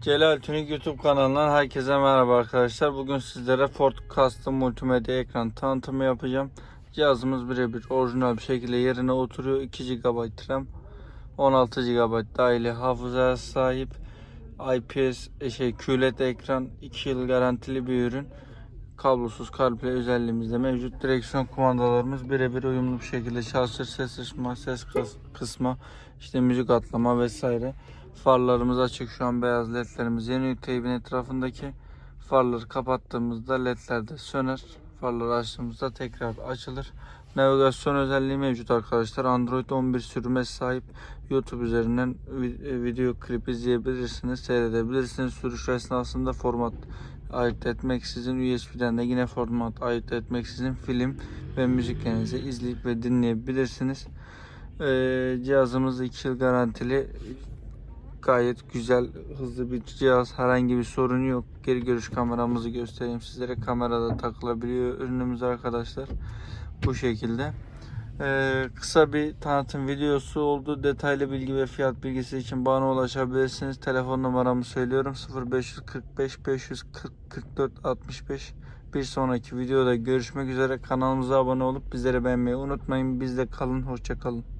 Celal Tünik YouTube kanalından herkese merhaba arkadaşlar. Bugün sizlere Ford Custom Multimedya ekran tanıtımı yapacağım. Cihazımız birebir orijinal bir şekilde yerine oturuyor. 2 GB RAM, 16 GB dahili hafızaya sahip. IPS e, şey QLED ekran, 2 yıl garantili bir ürün. Kablosuz CarPlay özelliğimiz de mevcut. Direksiyon kumandalarımız birebir uyumlu bir şekilde çalışır. Ses açma, ses kıs- kısma, işte müzik atlama vesaire. Farlarımız açık şu an beyaz ledlerimiz yeni teybin etrafındaki farları kapattığımızda ledler de söner. Farları açtığımızda tekrar açılır. Navigasyon özelliği mevcut arkadaşlar. Android 11 sürüme sahip. YouTube üzerinden e, video klip izleyebilirsiniz, seyredebilirsiniz. Sürüş esnasında format ayırt etmeksizin USB'den de yine format ayırt etmeksizin film ve müziklerinizi izleyip ve dinleyebilirsiniz. Ee, cihazımız 2 yıl garantili gayet güzel, hızlı bir cihaz. Herhangi bir sorunu yok. Geri görüş kameramızı göstereyim sizlere. Kamerada takılabiliyor ürünümüz arkadaşlar. Bu şekilde. Ee, kısa bir tanıtım videosu oldu. Detaylı bilgi ve fiyat bilgisi için bana ulaşabilirsiniz. Telefon numaramı söylüyorum. 0545 540 44 65. Bir sonraki videoda görüşmek üzere. Kanalımıza abone olup bizlere beğenmeyi unutmayın. Bizde kalın. Hoşça kalın.